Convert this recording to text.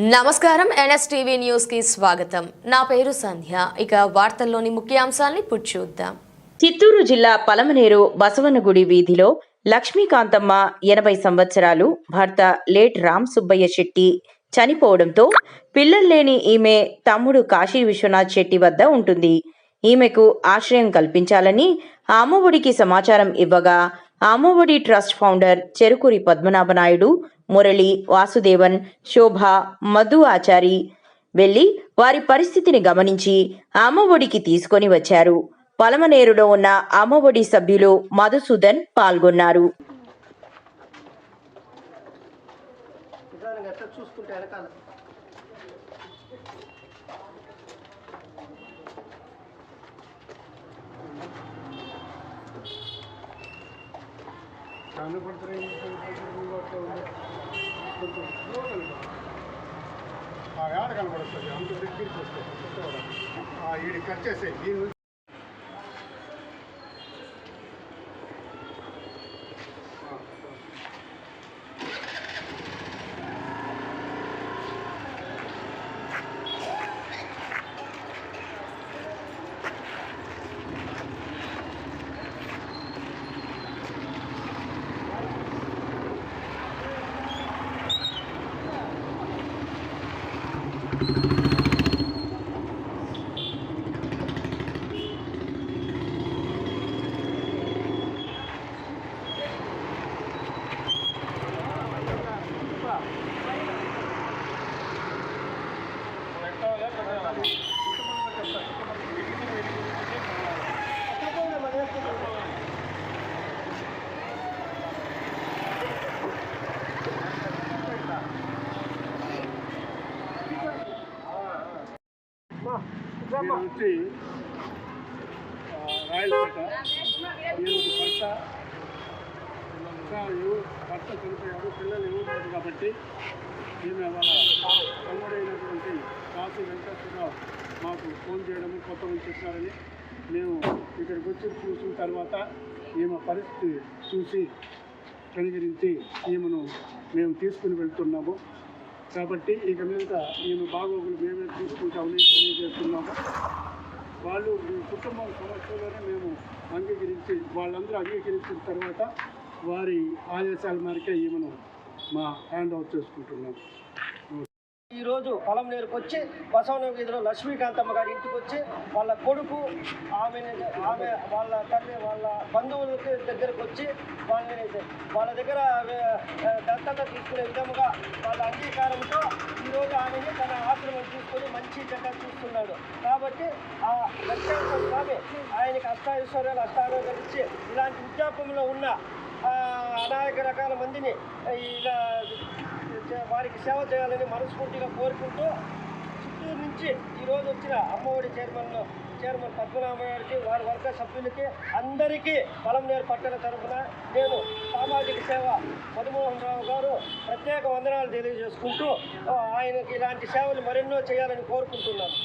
నమస్కారం. ఎన్ఎస్టీవీ న్యూస్కి స్వాగతం. నా పేరు సంధ్య. ఇక వార్తల్లోని ముఖ్యాంశాల్ని చూద్దాం. చిత్తూరు జిల్లా పలమనేరు బసవనగుడి వీధిలో లక్ష్మీకాంతమ్మ ఎనభై సంవత్సరాలు భర్త లేట్ రామ్ సుబ్బయ్య శెట్టి చనిపోవడంతో పిల్లలు లేని ఈమె తమ్ముడు కాశీ విశ్వనాథ్ శెట్టి వద్ద ఉంటుంది. ఈమెకు ఆశ్రయం కల్పించాలని ఆ అమ్మఒడికి సమాచారం ఇవ్వగా అమ్మఒడి ట్రస్ట్ ఫౌండర్ చెరుకూరి పద్మనాభనాయుడు మురళి వాసుదేవన్ శోభ మధు ఆచారి వెళ్ళి వారి పరిస్థితిని గమనించి అమ్మఒడికి తీసుకొని వచ్చారు. పలమనేరులో ఉన్న అమ్మఒడి సభ్యులు మధుసూదన్ పాల్గొన్నారు. నిదానంగా ఎట్లా చూసుకుంటే వెనకాల ఆడ కనబడుతుంది అంత దగ్గరికి వస్తుంది. ఈడి కట్ చేసేయి. దీని నుంచి దీని నుంచి రాయలపేట ఈరోజు భర్త ఎవరు భర్త చనిపోయారు పిల్లలు ఎవరు కాబట్టి ఈమె వాళ్ళ తమ్ముడైనటువంటి కాశీ వెంకటేశ్వరరావు మాకు ఫోన్ చేయడము కొత్త చెప్పారని మేము ఇక్కడికి వచ్చి చూసిన తర్వాత ఈమె పరిస్థితి చూసి కనిగరించి ఈమెను మేము తీసుకుని వెళ్తున్నాము. కాబట్టి ఇక మీద ఈమె బాగోగులు మేమే చూసుకుంటామని తెలియజేస్తున్నాము వాళ్ళు మీ కుటుంబం సమస్యలోనే మేము అంగీకరించి వాళ్ళందరూ అంగీకరించిన తర్వాత వారి ఆదేశాల మేరకే ఈమెను మా హ్యాండ్ ఓవర్ చేసుకుంటున్నాం. ఈరోజు పొలం నేరుకు వచ్చి బసవన వీధిలో లక్ష్మీకాంతమ్మ గారి ఇంటికి వచ్చి వాళ్ళ కొడుకు ఆమెని ఆమె వాళ్ళ తల్లి వాళ్ళ బంధువులకి దగ్గరకు వచ్చి వాళ్ళని వాళ్ళ దగ్గర దత్తత తీసుకునే విధముగా వాళ్ళ అంగీకారం ఈరోజు ఆమెని తన ఆశ్రమం చూసుకొని మంచి చెడ్డ చూస్తున్నాడు. కాబట్టి ఆ లక్ష్మీకాంత స్వామి ఆయనకి అష్టాైశ్వర్యాలు అష్టారోగ్యం ఇచ్చి ఇలాంటి వృద్ధాపంలో ఉన్న అనేక రకాల మందిని ఇలా వారికి సేవ చేయాలని మనస్ఫూర్తిగా కోరుకుంటూ చిత్తూరు నుంచి ఈరోజు వచ్చిన అమ్మఒడి చైర్మన్ చైర్మన్ పద్మనాభ వారి వర్గ సభ్యులకి అందరికీ పొలంనేరు పట్టణ తరఫున నేను సామాజిక సేవ మధుమోహన్ రావు ప్రత్యేక వందనాలు తెలియజేసుకుంటూ ఆయనకి ఇలాంటి సేవలు మరెన్నో చేయాలని కోరుకుంటున్నాను.